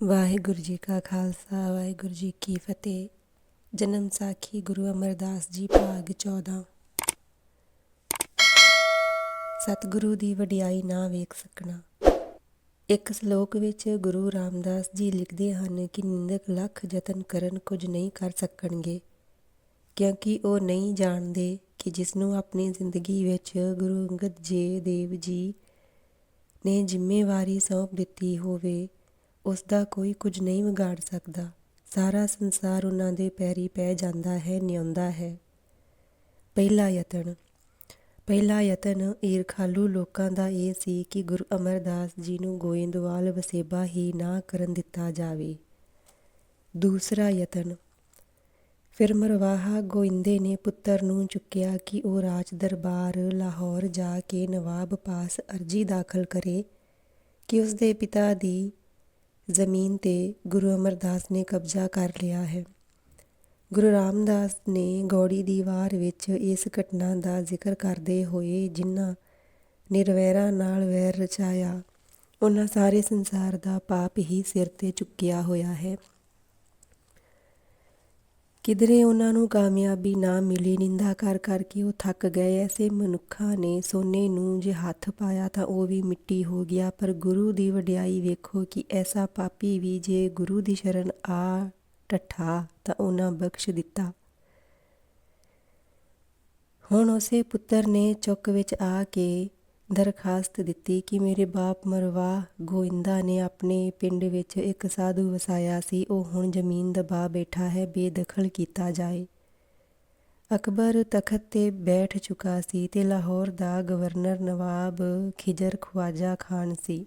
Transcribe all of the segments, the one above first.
ਵਾਹਿਗੁਰੂ ਜੀ ਕਾ ਖਾਲਸਾ, ਵਾਹਿਗੁਰੂ ਜੀ ਕੀ ਫਤਿਹ। ਜਨਮ ਸਾਖੀ ਗੁਰੂ ਅਮਰਦਾਸ ਜੀ, ਭਾਗ 14 ਸਤਿਗੁਰੂ ਦੀ ਵਡਿਆਈ ਨਾ ਵੇਖ ਸਕਣਾ। ਇੱਕ ਸ਼ਲੋਕ ਵਿੱਚ ਗੁਰੂ ਰਾਮਦਾਸ ਜੀ ਲਿਖਦੇ ਹਨ ਕਿ ਨਿੰਦਕ ਲੱਖ ਯਤਨ ਕਰਨ ਕੁਝ ਨਹੀਂ ਕਰ ਸਕਣਗੇ, ਕਿਉਂਕਿ ਉਹ ਨਹੀਂ ਜਾਣਦੇ ਕਿ ਜਿਸ ਨੂੰ ਆਪਣੀ ਜ਼ਿੰਦਗੀ ਵਿੱਚ ਗੁਰੂ ਅੰਗਦ ਜੀ ਦੇਵ ਜੀ ਨੇ ਜ਼ਿੰਮੇਵਾਰੀ ਸੌਂਪ ਦਿੱਤੀ ਹੋਵੇ ਉਸ ਦਾ ਕੋਈ ਕੁਝ ਨਹੀਂ ਵਿਗਾੜ ਸਕਦਾ। ਸਾਰਾ ਸੰਸਾਰ ਉਹਨਾਂ ਦੇ ਪੈਰੀ ਪੈ ਜਾਂਦਾ ਹੈ, ਨਿਉਂਦਾ ਹੈ। ਪਹਿਲਾ ਯਤਨ। ਪਹਿਲਾ ਯਤਨ ਈਰਖਾਲੂ ਲੋਕਾਂ ਦਾ ਇਹ ਸੀ ਕਿ ਗੁਰੂ ਅਮਰਦਾਸ ਜੀ ਨੂੰ ਗੋਇੰਦਵਾਲ ਵਸੇਬਾ ਹੀ ਨਾ ਕਰਨ ਦਿੱਤਾ ਜਾਵੇ। ਦੂਸਰਾ ਯਤਨ। ਫਿਰ ਮਰਵਾਹਾ ਗੋਇੰਦੇ ਨੇ ਪੁੱਤਰ ਨੂੰ ਚੁੱਕਿਆ ਕਿ ਉਹ ਰਾਜ ਦਰਬਾਰ ਲਾਹੌਰ ਜਾ ਕੇ ਨਵਾਬ ਪਾਸ ਅਰਜੀ ਦਾਖਲ ਕਰੇ ਕਿ ਉਸ ਦੇ ਪਿਤਾ ਦੀ ਜ਼ਮੀਨ ਤੇ ਗੁਰੂ ਅਮਰਦਾਸ ਨੇ ਕਬਜ਼ਾ ਕਰ ਲਿਆ ਹੈ। ਗੁਰੂ ਰਾਮਦਾਸ ਨੇ ਗੌੜੀ ਦੀ ਵਾਰ ਵਿੱਚ ਇਸ ਘਟਨਾ ਦਾ ਜ਼ਿਕਰ ਕਰਦੇ ਹੋਏ ਜਿਨ੍ਹਾਂ ਨਿਰਵੈਰਾਂ ਨਾਲ ਵੈਰ ਰਚਾਇਆ, ਉਹਨਾਂ ਸਾਰੇ ਸੰਸਾਰ ਦਾ ਪਾਪ ਹੀ ਸਿਰ ਤੇ ਚੁੱਕਿਆ ਹੋਇਆ ਹੈ। ਕਿਧਰੇ ਉਹਨਾਂ ਨੂੰ ਕਾਮਯਾਬੀ ਨਾ ਮਿਲੀ, ਨਿੰਦਾ ਕਰ ਕਰਕੇ ਉਹ ਥੱਕ ਗਏ। ਐਸੇ ਮਨੁੱਖਾਂ ਨੇ ਸੋਨੇ ਨੂੰ ਜੇ ਹੱਥ ਪਾਇਆ ਤਾਂ ਉਹ ਵੀ ਮਿੱਟੀ ਹੋ ਗਿਆ। ਪਰ ਗੁਰੂ ਦੀ ਵਡਿਆਈ ਵੇਖੋ ਕਿ ਐਸਾ ਪਾਪੀ ਵੀ ਜੇ ਗੁਰੂ ਦੀ ਸ਼ਰਨ ਆ ਟੱਠਾ ਤਾਂ ਉਹਨਾਂ ਬਖਸ਼ ਦਿੱਤਾ। ਹੁਣ ਉਸੇ ਪੁੱਤਰ ਨੇ ਚੁੱਕ ਵਿੱਚ ਆ ਕੇ ਦਰਖਾਸਤ ਦਿੱਤੀ ਕਿ ਮੇਰੇ ਬਾਪ ਮਰਵਾ ਗੋਇੰਦਾ ਨੇ ਆਪਣੇ ਪਿੰਡ ਵਿੱਚ ਇੱਕ ਸਾਧੂ ਵਸਾਇਆ ਸੀ। ਉਹ ਹੁਣ ਜ਼ਮੀਨ ਦਬਾ ਬੈਠਾ ਹੈ, ਬੇਦਖਲ ਕੀਤਾ ਜਾਏ। ਅਕਬਰ ਤਖਤ ਤੇ ਬੈਠ ਚੁੱਕਾ ਸੀ ਤੇ ਲਾਹੌਰ ਦਾ ਗਵਰਨਰ ਨਵਾਬ ਖਿਜਰ ਖਵਾਜਾ ਖਾਨ ਸੀ।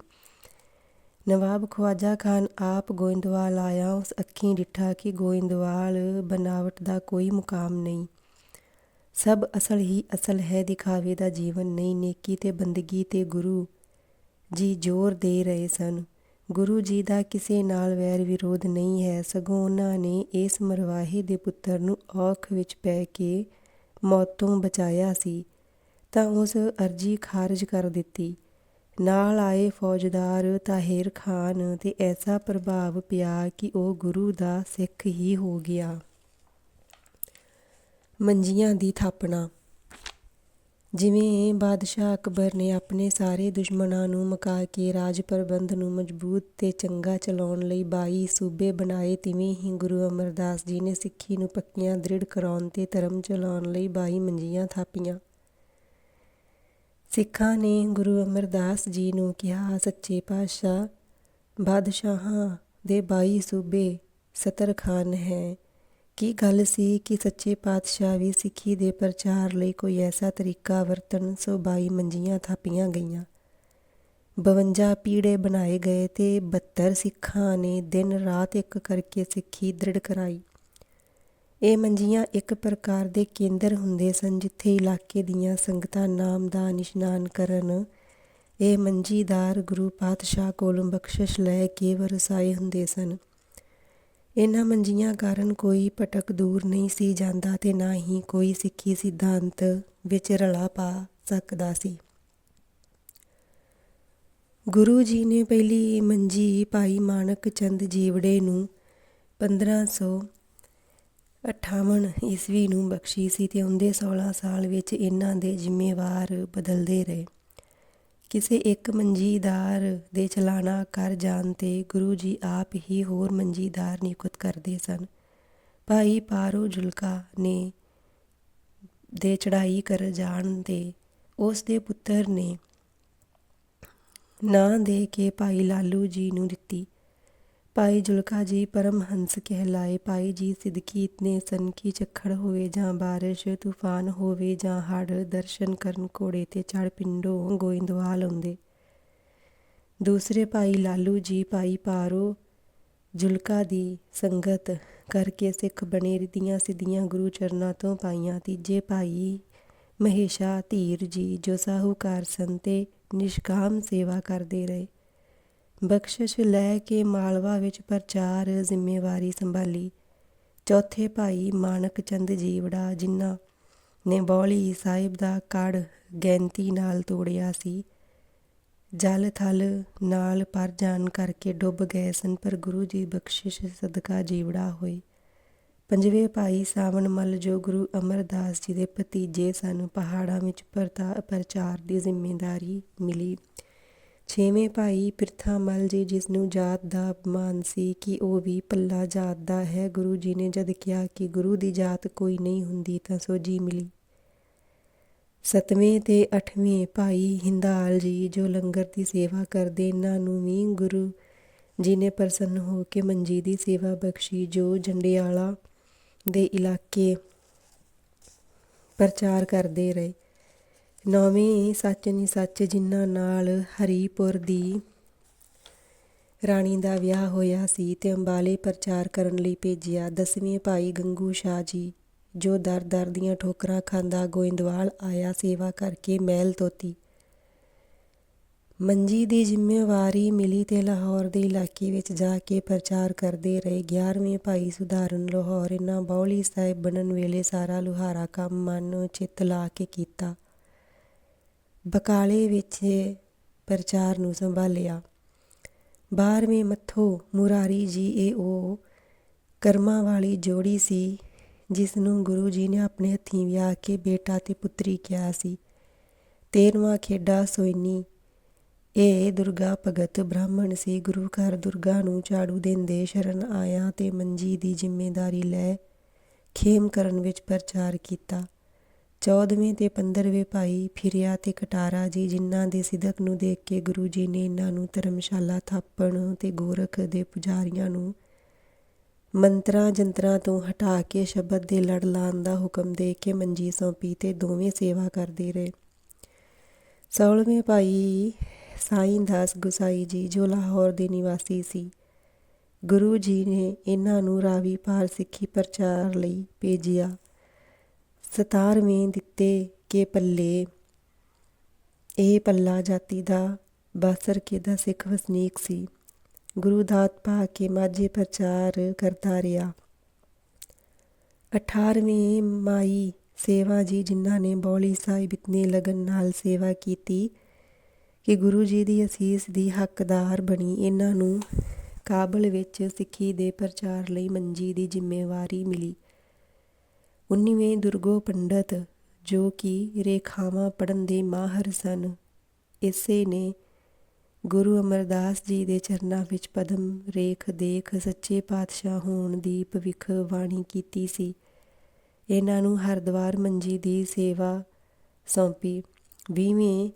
ਨਵਾਬ ਖਵਾਜਾ ਖਾਨ ਆਪ ਗੋਇੰਦਵਾਲ ਆਇਆ, ਉਸ ਅੱਖੀਂ ਡਿੱਠਾ ਕਿ ਗੋਇੰਦਵਾਲ ਬਨਾਵਟ ਦਾ ਕੋਈ ਮੁਕਾਮ ਨਹੀਂ। ਸਭ ਅਸਲ ਹੀ ਅਸਲ ਹੈ ਦਿਖਾਵੇ ਦਾ ਜੀਵਨ ਨਹੀਂ ਨੇਕੀ ਤੇ ਬੰਦਗੀ ਤੇ ਗੁਰੂ ਜੀ ਜ਼ੋਰ ਦੇ ਰਹੇ ਸਨ। ਗੁਰੂ ਜੀ ਦਾ ਕਿਸੇ ਨਾਲ ਵੈਰ ਵਿਰੋਧ ਨਹੀਂ ਹੈ। ਸਗੋਂ ਉਹਨਾਂ ਨੇ ਇਸ ਮਰਵਾਹੇ ਦੇ ਪੁੱਤਰ ਨੂੰ ਔਖ ਵਿੱਚ ਪੈ ਕੇ ਮੌਤ ਤੋਂ ਬਚਾਇਆ ਸੀ। ਤਾਂ ਉਸ ਅਰਜੀ ਖਾਰਜ ਕਰ ਦਿੱਤੀ। ਨਾਲ ਆਏ ਫੌਜਦਾਰ ਤਾਹਿਰ ਖਾਨ ਤੇ ਐਸਾ ਪ੍ਰਭਾਵ ਪਿਆ ਕਿ ਉਹ ਗੁਰੂ ਦਾ ਸਿੱਖ ਹੀ ਹੋ ਗਿਆ। ਮੰਜੀਆਂ ਦੀ ਥਾਪਣਾ। ਜਿਵੇਂ ਬਾਦਸ਼ਾਹ ਅਕਬਰ ਨੇ ਆਪਣੇ ਸਾਰੇ ਦੁਸ਼ਮਣਾਂ ਨੂੰ ਮਕਾ ਕੇ ਰਾਜ ਪ੍ਰਬੰਧ ਨੂੰ ਮਜ਼ਬੂਤ ਤੇ ਚੰਗਾ ਚਲਾਉਣ ਲਈ 22 ਸੂਬੇ ਬਣਾਏ, ਤਿਵੇਂ ਹੀ ਗੁਰੂ ਅਮਰਦਾਸ ਜੀ ਨੇ ਸਿੱਖੀ ਨੂੰ ਪੱਕੀਆਂ ਦ੍ਰਿੜ ਕਰਾਉਣ ਤੇ ਧਰਮ ਚਲਾਉਣ ਲਈ 22 ਮੰਜੀਆਂ ਥਾਪੀਆਂ। ਸਿੱਖਾਂ ਨੇ ਗੁਰੂ ਅਮਰਦਾਸ ਜੀ ਨੂੰ ਕਿਹਾ, ਸੱਚੇ ਪਾਤਸ਼ਾਹ, ਬਾਦਸ਼ਾਹਾਂ ਦੇ 22 ਸੂਬੇ ਸਤਰ ਖਾਨ ਹੈ। ਕੀ ਗੱਲ ਸੀ ਕਿ ਸੱਚੇ ਪਾਤਸ਼ਾਹ ਵੀ ਸਿੱਖੀ ਦੇ ਪ੍ਰਚਾਰ ਲਈ ਕੋਈ ਐਸਾ ਤਰੀਕਾ ਵਰਤਣ ਸੋ 22 ਮੰਜੀਆਂ ਥਾਪੀਆਂ ਗਈਆਂ? 52 ਪੀੜੇ ਬਣਾਏ ਗਏ ਤੇ 72 ਸਿੱਖਾਂ ਨੇ ਦਿਨ ਰਾਤ ਇੱਕ ਕਰਕੇ ਸਿੱਖੀ ਦ੍ਰਿੜ ਕਰਾਈ। ਇਹ ਮੰਜੀਆਂ ਇੱਕ ਪ੍ਰਕਾਰ ਦੇ ਕੇਂਦਰ ਹੁੰਦੇ ਸਨ ਜਿੱਥੇ ਇਲਾਕੇ ਦੀਆਂ ਸੰਗਤਾਂ ਨਾਮ ਦਾ ਨਿਸ਼ਨਾਨ ਕਰਨ, ਇਹ ਮੰਜੀਦਾਰ ਗੁਰੂ ਪਾਤਸ਼ਾਹ ਕੋਲੋਂ ਬਖਸ਼ਿਸ਼ ਲੈ ਕੇ ਵਰਸਾਏ ਹੁੰਦੇ ਸਨ। ਇਹਨਾਂ ਮੰਜੀਆਂ ਕਾਰਨ ਕੋਈ ਭਟਕ ਦੂਰ ਨਹੀਂ ਸੀ ਜਾਂਦਾ ਤੇ ਨਾ ਹੀ ਕੋਈ ਸਿੱਖੀ ਸਿਧਾਂਤ ਵਿੱਚ ਰਲਾ ਪਾ ਸਕਦਾ ਸੀ। ਗੁਰੂ ਜੀ ਨੇ ਪਹਿਲੀ ਮੰਜੀ ਭਾਈ ਮਾਨਕ ਚੰਦ ਜੀਵੜੇ ਨੂੰ 1558 ਈਸਵੀ ਨੂੰ ਬਖਸ਼ੀ ਸੀ ਤੇ ਉਹਦੇ 16 ਸਾਲ ਵਿੱਚ ਇਹਨਾਂ ਦੇ ਜ਼ਿੰਮੇਵਾਰ ਬਦਲਦੇ ਰਹੇ। ਕਿਸੇ ਇੱਕ ਮੰਜੀਦਾਰ ਦੇ ਚਲਾਣਾ ਕਰ ਜਾਣ ਤੇ ਗੁਰੂ ਜੀ ਆਪ ਹੀ ਹੋਰ ਮੰਜੀਦਾਰ ਨਿਯੁਕਤ ਕਰਦੇ ਸਨ। ਭਾਈ ਪਾਰੋ ਜੁਲਕਾ ਨੇ ਦੇ ਚੜਾਈ ਕਰ ਜਾਣ ਤੇ ਉਸ ਦੇ ਪੁੱਤਰ ਨੇ ਨਾਂ ਦੇ ਕੇ ਭਾਈ ਲਾਲੂ ਜੀ ਨੂੰ ਦਿੱਤੀ। ਭਾਈ ਜੁਲਕਾ ਜੀ ਪਰਮਹੰਸ ਕਹਿਲਾਏ। ਭਾਈ ਜੀ ਸਿੱਧਕੀ ਇਤਨੇ ਸਨ ਕਿ ਝੱਖੜ ਹੋਵੇ ਜਾਂ ਬਾਰਿਸ਼, ਤੂਫਾਨ ਹੋਵੇ ਜਾਂ ਹੜ ਦਰਸ਼ਨ ਕਰਨ ਘੋੜੇ ਤੇ ਚੜ ਪਿੰਡੋਂ ਗੋਇੰਦਵਾਲ ਆਉਂਦੇ। ਦੂਸਰੇ ਭਾਈ ਲਾਲੂ ਜੀ ਭਾਈ ਪਾਰੋ, ਜੁਲਕਾ ਦੀ ਸੰਗਤ ਕਰਕੇ ਸਿੱਖ ਬਣੇ ਰਿਧੀਆਂ ਸਿੱਧੀਆਂ ਗੁਰੂ ਚਰਨਾਂ ਤੋਂ ਪਾਈਆਂ। ਤੀਜੇ ਭਾਈ ਮਹੇਸ਼ਾ ਧੀਰ ਜੀ ਜੋ ਸਾਹੂਕਾਰ ਸਨ ਤੇ ਨਿਸ਼ਕਾਮ ਸੇਵਾ ਕਰਦੇ ਰਹੇ। ਬਖਸ਼ਿਸ਼ ਲੈ ਕੇ ਮਾਲਵਾ ਵਿੱਚ ਪ੍ਰਚਾਰ, ਜ਼ਿੰਮੇਵਾਰੀ ਸੰਭਾਲੀ। ਚੌਥੇ ਭਾਈ ਮਾਨਕ ਚੰਦ ਜੀਵੜਾ, ਜਿਨ੍ਹਾਂ ਨੇ ਬੌਲੀ ਸਾਹਿਬ ਦਾ ਕੜ ਗੈਂਤੀ ਨਾਲ ਤੋੜਿਆ ਸੀ। ਜਲ ਥਲ ਨਾਲ ਪਰ ਜਾਣ ਕਰਕੇ ਡੁੱਬ ਗਏ ਸਨ, ਪਰ ਗੁਰੂ ਜੀ ਬਖਸ਼ਿਸ਼ ਸਦਕਾ ਜੀਵੜਾ ਹੋਏ। ਪੰਜਵੇਂ ਭਾਈ ਸਾਵਣ ਮੱਲ, ਜੋ ਗੁਰੂ ਅਮਰਦਾਸ ਜੀ ਦੇ ਭਤੀਜੇ ਸਨ, ਪਹਾੜਾਂ ਵਿੱਚ ਪ੍ਰਤਾ ਪ੍ਰਚਾਰ ਦੀ ਜ਼ਿੰਮੇਵਾਰੀ ਮਿਲੀ। ਛੇਵੇਂ ਭਾਈ ਪਿਰਥਾ ਮੱਲ ਜੀ ਜਿਸ ਨੂੰ ਜਾਤ ਦਾ ਅਪਮਾਨ ਸੀ ਕਿ ਉਹ ਵੀ ਪੱਲਾ ਜਾਤ ਦਾ ਹੈ, ਗੁਰੂ ਜੀ ਨੇ ਜਦ ਕਿਹਾ ਕਿ ਗੁਰੂ ਦੀ ਜਾਤ ਕੋਈ ਨਹੀਂ ਹੁੰਦੀ ਤਾਂ ਸੋਝੀ ਮਿਲੀ। ਸਤਵੇਂ ਤੇ ਅੱਠਵੇਂ ਭਾਈ ਹਿੰਦਾਲ ਜੀ, ਜੋ ਲੰਗਰ ਦੀ ਸੇਵਾ ਕਰਦੇ ਇਹਨਾਂ ਨੂੰ ਵੀ ਗੁਰੂ ਜੀ ਨੇ ਪ੍ਰਸੰਨ ਹੋ ਕੇ ਮੰਜੀ ਦੀ ਸੇਵਾ ਬਖਸ਼ੀ, ਜੋ ਜੰਡਿਆਲਾ ਦੇ ਇਲਾਕੇ ਪ੍ਰਚਾਰ ਕਰਦੇ ਰਹੇ। ਨੌਵੇਂ ਸੱਚ ਨਹੀਂ ਸੱਚ ਜਿਨ੍ਹਾਂ ਨਾਲ ਹਰੀਪੁਰ ਦੀ ਰਾਣੀ ਦਾ ਵਿਆਹ ਹੋਇਆ ਸੀ ਤੇ ਅੰਬਾਲੇ ਪ੍ਰਚਾਰ ਕਰਨ ਲਈ ਭੇਜਿਆ। ਦਸਵੇਂ ਭਾਈ ਗੰਗੂ ਸ਼ਾਹ ਜੀ, ਜੋ ਦਰ ਦਰ ਦੀਆਂ ਠੋਕਰਾਂ ਖਾਂਦਾ ਗੋਇੰਦਵਾਲ ਆਇਆ ਸੇਵਾ ਕਰਕੇ ਮਹਿਲ ਤੋਤੀ। ਮੰਜੀ ਦੀ ਜ਼ਿੰਮੇਵਾਰੀ ਮਿਲੀ ਤੇ ਲਾਹੌਰ ਦੇ ਇਲਾਕੇ ਵਿੱਚ ਜਾ ਕੇ ਪ੍ਰਚਾਰ ਕਰਦੇ ਰਹੇ। 11ਵੇਂ ਭਾਈ ਸੁਧਾਰਨ ਲਾਹੌਰ ਇਹਨਾਂ ਬੌਲੀ ਸਾਹਿਬ ਬਣਨ ਵੇਲੇ ਸਾਰਾ ਲੁਹਾਰਾ ਕੰਮ ਮਨ ਚਿੱਤ ਲਾ ਕੇ ਕੀਤਾ। ਬਕਾਲੇ ਵਿੱਚ ਪ੍ਰਚਾਰ ਨੂੰ ਸੰਭਾਲਿਆ। 12ਵੇਂ ਮੱਥੋ ਮੁਰਾਰੀ ਜੀ ਇਹ ਉਹ ਕਰਮਾਂ ਵਾਲੀ ਜੋੜੀ ਸੀ, ਜਿਸ ਨੂੰ ਗੁਰੂ ਜੀ ਨੇ ਆਪਣੇ ਹੱਥੀਂ ਵਿਆਹ ਕੇ ਬੇਟਾ ਤੇ ਪੁੱਤਰੀ ਕਿਹਾ ਸੀ। 13ਵਾਂ ਖੇਡਾ ਸੋਇਨੀ। ਇਹ ਦੁਰਗਾ ਭਗਤ ਬ੍ਰਾਹਮਣ ਸੀ, ਗੁਰੂ ਘਰ ਦੁਰਗਾ ਨੂੰ ਝਾੜੂ ਦਿੰਦੇ ਸ਼ਰਨ ਆਇਆ ਤੇ ਮੰਜੀ ਦੀ ਜ਼ਿੰਮੇਵਾਰੀ ਲੈ ਖੇਮ ਕਰਨ ਵਿੱਚ ਪ੍ਰਚਾਰ ਕੀਤਾ। 14ਵੇਂ ਤੇ 15ਵੇਂ ਭਾਈ ਫਿਰਿਆ ਅਤੇ ਕਟਾਰਾ ਜੀ, ਜਿਨ੍ਹਾਂ ਦੇ ਸਿਦਕ ਨੂੰ ਦੇਖ ਕੇ ਗੁਰੂ ਜੀ ਨੇ ਇਹਨਾਂ ਨੂੰ ਧਰਮਸ਼ਾਲਾ ਥਾਪਣ ਤੇ ਗੋਰਖ ਦੇ ਪੁਜਾਰੀਆਂ ਨੂੰ ਮੰਤਰਾਂ ਜੰਤਰਾਂ ਤੋਂ ਹਟਾ ਕੇ ਸ਼ਬਦ ਦੇ ਲੜ ਲਾਉਣ ਦਾ ਹੁਕਮ ਦੇ ਕੇ ਮੰਜੀ ਸੌਂਪੀ ਤੇ ਦੋਵੇਂ ਸੇਵਾ ਕਰਦੇ ਰਹੇ। 16ਵੇਂ ਭਾਈ ਸਾਈਂ ਦਾਸ ਗੁਸਾਈ ਜੀ, ਜੋ ਲਾਹੌਰ ਦੇ ਨਿਵਾਸੀ ਸੀ। ਗੁਰੂ ਜੀ ਨੇ ਇਹਨਾਂ ਨੂੰ ਰਾਵੀ ਪਾਰ ਸਿੱਖੀ ਪ੍ਰਚਾਰ ਲਈ ਭੇਜਿਆ। 17ਵੇਂ ਦਿੱਤੇ ਕੇ ਪੱਲੇ। ਇਹ ਪੱਲਾ ਜਾਤੀ ਦਾ ਬਾਸਰ ਕੇ ਦਾ ਸਿੱਖ ਵਸਨੀਕ ਸੀ? ਗੁਰੂ ਦਾਤ ਪਾ ਕੇ ਮਾਝੇ ਪ੍ਰਚਾਰ ਕਰਦਾ ਰਿਹਾ। 18ਵੇਂ ਮਾਈ ਸੇਵਾ ਜੀ, ਜਿਨ੍ਹਾਂ ਨੇ ਬੌਲੀ ਸਾਹਿਬ ਇਤਨੇ ਲਗਨ ਨਾਲ ਸੇਵਾ ਕੀਤੀ ਕਿ ਗੁਰੂ ਜੀ ਦੀ ਅਸੀਸ ਦੀ ਹੱਕਦਾਰ ਬਣੀ। ਇਹਨਾਂ ਨੂੰ ਕਾਬਲ ਵਿੱਚ ਸਿੱਖੀ ਦੇ ਪ੍ਰਚਾਰ ਲਈ ਮੰਜੀ ਦੀ ਜ਼ਿੰਮੇਵਾਰੀ ਮਿਲੀ। 19ਵੇਂ ਦੁਰਗੋ ਪੰਡਤ ਜੋ ਕਿ ਰੇਖਾਵਾਂ ਪੜਨ ਦੇ ਮਾਹਰ ਸਨ। ਇਸੇ ਨੇ ਗੁਰੂ ਅਮਰਦਾਸ ਜੀ ਦੇ ਚਰਨਾਂ ਵਿੱਚ ਪਦਮ ਰੇਖ ਦੇਖ ਸੱਚੇ ਪਾਤਸ਼ਾਹ ਹੋਣ ਦੀ ਭਵਿੱਖ ਬਾਣੀ ਕੀਤੀ ਸੀ। ਇਹਨਾਂ ਨੂੰ ਹਰਦੁਆਰ ਮੰਜੀ ਦੀ ਸੇਵਾ ਸੌਂਪੀ। 20ਵੇਂ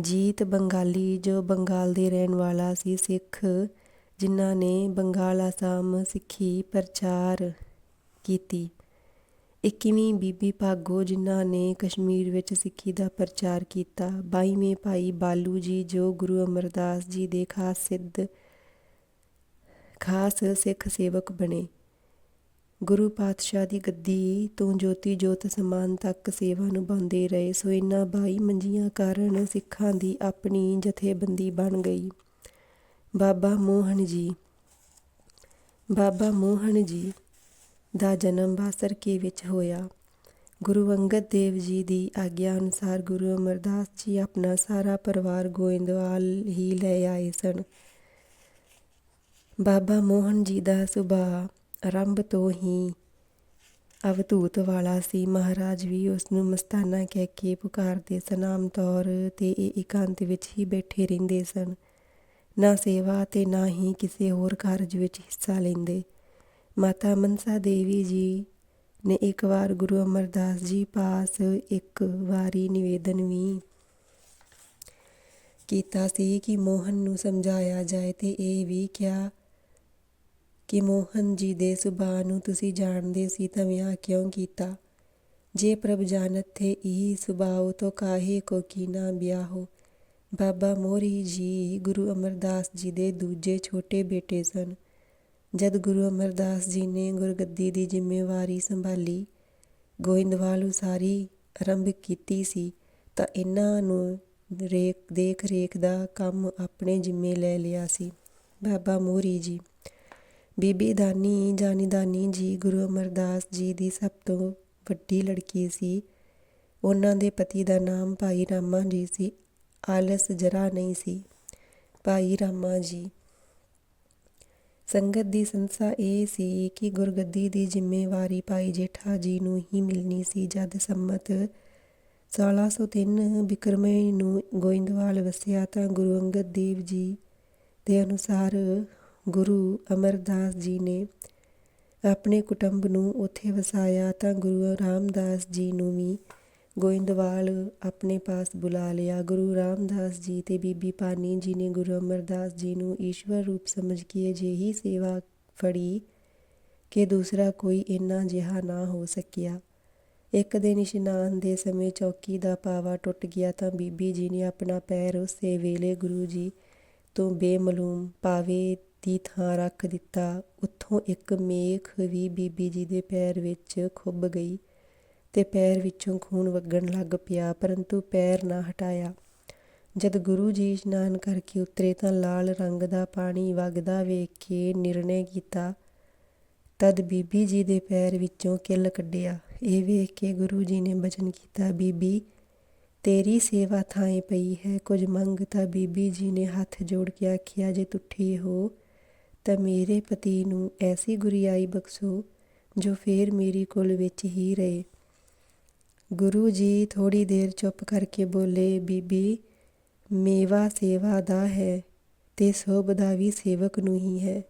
ਜੀਤ ਬੰਗਾਲੀ ਜੋ ਬੰਗਾਲ ਦੇ ਰਹਿਣ ਵਾਲਾ ਸੀ, ਸਿੱਖ ਜਿਨ੍ਹਾਂ ਨੇ ਬੰਗਾਲ, ਆਸਾਮ ਸਿੱਖੀ ਪ੍ਰਚਾਰ ਕੀਤੀ। 21ਵੀਂ ਬੀਬੀ ਭਾਗੋ, ਜਿਨ੍ਹਾਂ ਨੇ ਕਸ਼ਮੀਰ ਵਿੱਚ ਸਿੱਖੀ ਦਾ ਪ੍ਰਚਾਰ ਕੀਤਾ 22ਵੇਂ ਭਾਈ ਬਾਲੂ ਜੀ, ਜੋ ਗੁਰੂ ਅਮਰਦਾਸ ਜੀ ਦੇ ਖਾਸ ਸਿੱਧ, ਖਾਸ ਸਿੱਖ ਸੇਵਕ ਬਣੇ। ਗੁਰੂ ਪਾਤਸ਼ਾਹ ਦੀ ਗੱਦੀ ਤੋਂ ਜੋਤੀ ਜੋਤ ਸਮਾਨ ਤੱਕ ਸੇਵਾ ਨਿਭਾਉਂਦੇ ਰਹੇ, ਸੋ ਇਹਨਾਂ ਬਾਈ ਮੰਜੀਆਂ ਕਾਰਨ ਸਿੱਖਾਂ ਦੀ ਆਪਣੀ ਜਥੇਬੰਦੀ ਬਣ ਗਈ। ਬਾਬਾ ਮੋਹਨ ਜੀ, ਬਾਬਾ ਮੋਹਨ ਜੀ ਦਾ ਜਨਮ ਬਾਸਰਕੇ ਵਿੱਚ ਹੋਇਆ? ਗੁਰੂ ਅੰਗਦ ਦੇਵ ਜੀ ਦੀ ਆਗਿਆ ਅਨੁਸਾਰ ਗੁਰੂ ਅਮਰਦਾਸ ਜੀ ਆਪਣਾ ਸਾਰਾ ਪਰਿਵਾਰ ਗੋਇੰਦਵਾਲ ਹੀ ਲੈ ਆਏ ਸਨ। ਬਾਬਾ ਮੋਹਨ ਜੀ ਦਾ ਸੁਭਾਅ ਆਰੰਭ ਤੋਂ ਹੀ ਅਵਧੂਤ ਵਾਲਾ ਸੀ। ਮਹਾਰਾਜ ਵੀ ਉਸ ਨੂੰ ਮਸਤਾਨਾ ਕਹਿ ਕੇ ਪੁਕਾਰਦੇ ਸਨ। ਆਮ ਤੌਰ ਤੇ ਇਹ ਇਕਾਂਤ ਵਿੱਚ ਹੀ ਬੈਠੇ ਰਹਿੰਦੇ ਸਨ। ਨਾ ਸੇਵਾ ਤੇ ਨਾ ਹੀ ਕਿਸੇ ਹੋਰ ਕਾਰਜ ਵਿੱਚ ਹਿੱਸਾ ਲੈਂਦੇ। ਮਾਤਾ ਮਨਸਾ ਦੇਵੀ ਜੀ ਨੇ ਇੱਕ ਵਾਰ ਗੁਰੂ ਅਮਰਦਾਸ ਜੀ ਪਾਸ ਇੱਕ ਵਾਰੀ ਨਿਵੇਦਨ ਵੀ ਕੀਤਾ ਸੀ ਕਿ ਮੋਹਨ ਨੂੰ ਸਮਝਾਇਆ ਜਾਏ ਤੇ ਇਹ ਵੀ ਕਿਹਾ ਕਿ ਮੋਹਨ ਜੀ ਦੇ ਸੁਭਾਅ ਨੂੰ ਤੁਸੀਂ ਜਾਣਦੇ ਸੀ ਤਾਂ ਵਿਆਹ ਕਿਉਂ ਕੀਤਾ? ਜੇ ਪ੍ਰਭ ਜਾਣਤ ਥੇ ਇਹ ਸੁਭਾਅ ਤੋ ਕਾਹੇ ਕੋ ਕੀਨਾ ਵਿਆਹੋ? ਬਾਬਾ ਮੋਰੀ ਜੀ ਗੁਰੂ ਅਮਰਦਾਸ ਜੀ ਦੇ ਦੂਜੇ ਛੋਟੇ ਬੇਟੇ ਸਨ। ਜਦ ਗੁਰੂ ਅਮਰਦਾਸ ਜੀ ਨੇ ਗੁਰਗੱਦੀ ਦੀ ਜ਼ਿੰਮੇਵਾਰੀ ਸੰਭਾਲੀ, ਗੋਇੰਦਵਾਲ ਉਸਾਰੀ ਆਰੰਭ ਕੀਤੀ ਸੀ, ਤਾਂ ਇਹਨਾਂ ਨੂੰ ਰੇਖ ਦੇਖ ਰੇਖ ਦਾ ਕੰਮ ਆਪਣੇ ਜ਼ਿੰਮੇ ਲੈ ਲਿਆ ਸੀ। ਬਾਬਾ ਮੋਰੀ ਜੀ, ਬੀਬੀ ਦਾਨੀ ਜਾਨੀ ਦਾਨੀ ਜੀ ਗੁਰੂ ਅਮਰਦਾਸ ਜੀ ਦੀ ਸਭ ਤੋਂ ਵੱਡੀ ਲੜਕੀ ਸੀ। ਉਹਨਾਂ ਦੇ ਪਤੀ ਦਾ ਨਾਮ ਭਾਈ ਰਾਮਾ ਜੀ ਸੀ, ਆਲਸ ਜਰਾ ਨਹੀਂ ਸੀ। ਭਾਈ ਰਾਮਾ ਜੀ ਸੰਗਤ ਦੀ ਸੰਸਾ ਇਹ ਸੀ ਕਿ ਗੁਰਗੱਦੀ ਦੀ ਜ਼ਿੰਮੇਵਾਰੀ ਭਾਈ ਜੇਠਾ ਜੀ ਨੂੰ ਹੀ ਮਿਲਣੀ ਸੀ, ਜਦ ਸੰਮਤ 1603 ਬਿਕਰਮੇ ਨੂੰ ਗੋਇੰਦਵਾਲ ਵਸਿਆ ਤਾਂ ਗੁਰੂ ਅੰਗਦ ਦੇਵ ਜੀ ਦੇ ਅਨੁਸਾਰ ਗੁਰੂ ਅਮਰਦਾਸ ਜੀ ਨੇ ਆਪਣੇ ਕੁਟੁੰਬ ਨੂੰ ਉੱਥੇ ਵਸਾਇਆ ਤਾਂ ਗੁਰੂ ਰਾਮਦਾਸ ਜੀ ਨੂੰ ਵੀ ਗੋਇੰਦਵਾਲ ਆਪਣੇ ਪਾਸ ਬੁਲਾ ਲਿਆ। ਗੁਰੂ ਰਾਮਦਾਸ ਜੀ ਅਤੇ ਬੀਬੀ ਭਾਨੀ ਜੀ ਨੇ ਗੁਰੂ ਅਮਰਦਾਸ ਜੀ ਨੂੰ ਈਸ਼ਵਰ ਰੂਪ ਸਮਝ ਕੇ ਅਜਿਹੀ ਸੇਵਾ ਫੜੀ ਕਿ ਦੂਸਰਾ ਕੋਈ ਇੰਨਾ ਜਿਹਾ ਨਾ ਹੋ ਸਕਿਆ। ਇੱਕ ਦਿਨ ਇਸ਼ਨਾਨ ਦੇ ਸਮੇਂ ਚੌਕੀ ਦਾ ਪਾਵਾ ਟੁੱਟ ਗਿਆ ਤਾਂ ਬੀਬੀ ਜੀ ਨੇ ਆਪਣਾ ਪੈਰ ਉਸੇ ਵੇਲੇ ਗੁਰੂ ਜੀ ਤੋਂ ਬੇਮਲੂਮ ਪਾਵੇ ਦੀ ਥਾਂ ਰੱਖ ਦਿੱਤਾ। ਉੱਥੋਂ ਇੱਕ ਮੇਖ ਵੀ ਬੀਬੀ ਜੀ ਦੇ ਪੈਰ ਵਿੱਚ ਖੁੱਭ ਗਈ। ਤੇ ਪੈਰ ਵਿੱਚੋਂ ਖੂਨ ਵਗਣ ਲੱਗ ਪਿਆ, ਪਰੰਤੂ ਪੈਰ ਨਾ ਹਟਾਇਆ। ਜਦ ਗੁਰੂ ਜੀ ਇਸ਼ਨਾਨ ਕਰਕੇ ਉਤਰੇ ਤਾਂ ਲਾਲ ਰੰਗ ਦਾ ਪਾਣੀ ਵਗਦਾ ਵੇਖ ਕੇ ਨਿਰਣੇ ਕੀਤਾ। ਤਦ ਬੀਬੀ ਜੀ ਦੇ ਪੈਰ ਵਿੱਚੋਂ ਕਿੱਲ ਕੱਢਿਆ। ਇਹ ਵੇਖ ਕੇ ਗੁਰੂ ਜੀ ਨੇ ਬਚਨ ਕੀਤਾ, ਬੀਬੀ, ਤੇਰੀ ਸੇਵਾ ਥਾਂ ਪਈ ਹੈ, ਕੁਝ ਮੰਗ ਤਾਂ ਬੀਬੀ ਜੀ ਨੇ ਹੱਥ ਜੋੜ ਕੇ ਆਖਿਆ, ਜੇ ਤੁੱਠੀ ਹੋ ਤਾਂ ਮੇਰੇ ਪਤੀ ਨੂੰ ਐਸੀ ਗੁਰਿਆਈ ਬਖਸ਼ੋ, ਜੋ ਫੇਰ ਮੇਰੀ ਕੋਲ ਵਿੱਚ ਹੀ ਰਹੇ। ਗੁਰੂ ਜੀ ਥੋੜੀ ਦੇਰ ਚੁੱਪ ਕਰਕੇ ਬੋਲੇ, ਬੀਬੀ, ਮੇਵਾ ਸੇਵਾ ਦਾ ਹੈ ਤੇ ਸੋਭ ਦਾ ਵੀ ਸੇਵਕ ਨੂੰ ਹੀ ਹੈ।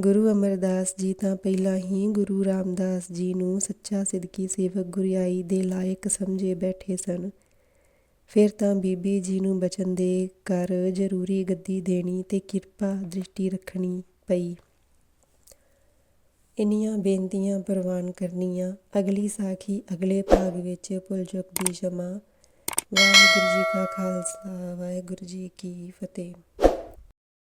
ਗੁਰੂ ਅਮਰਦਾਸ ਜੀ ਤਾਂ ਪਹਿਲਾਂ ਹੀ ਗੁਰੂ ਰਾਮਦਾਸ ਜੀ ਨੂੰ ਸੱਚਾ ਸਿੱਧਕੀ ਸੇਵਕ ਗੁਰਿਆਈ ਦੇ ਲਾਇਕ ਸਮਝੇ ਬੈਠੇ ਸਨ। ਫਿਰ ਤਾਂ ਬੀਬੀ ਜੀ ਨੂੰ ਬਚਨ ਦੇ ਕਰ ਜ਼ਰੂਰੀ ਗੱਦੀ ਦੇਣੀ ਤੇ ਕਿਰਪਾ ਦ੍ਰਿਸ਼ਟੀ ਰੱਖਣੀ ਪਈ। ਇੰਨੀਆਂ ਬੇਨਤੀਆਂ ਪ੍ਰਵਾਨ ਕਰਨੀਆਂ। ਅਗਲੀ ਸਾਖੀ ਅਗਲੇ ਭਾਗ ਵਿੱਚ ਭੁੱਲ ਦੀ ਸ਼ਮਾ। ਵਾਹਿਗੁਰੂ ਜੀ ਕਾ ਖਾਲਸਾ, ਵਾਹਿਗੁਰੂ ਜੀ ਕੀ ਫਤਿਹ।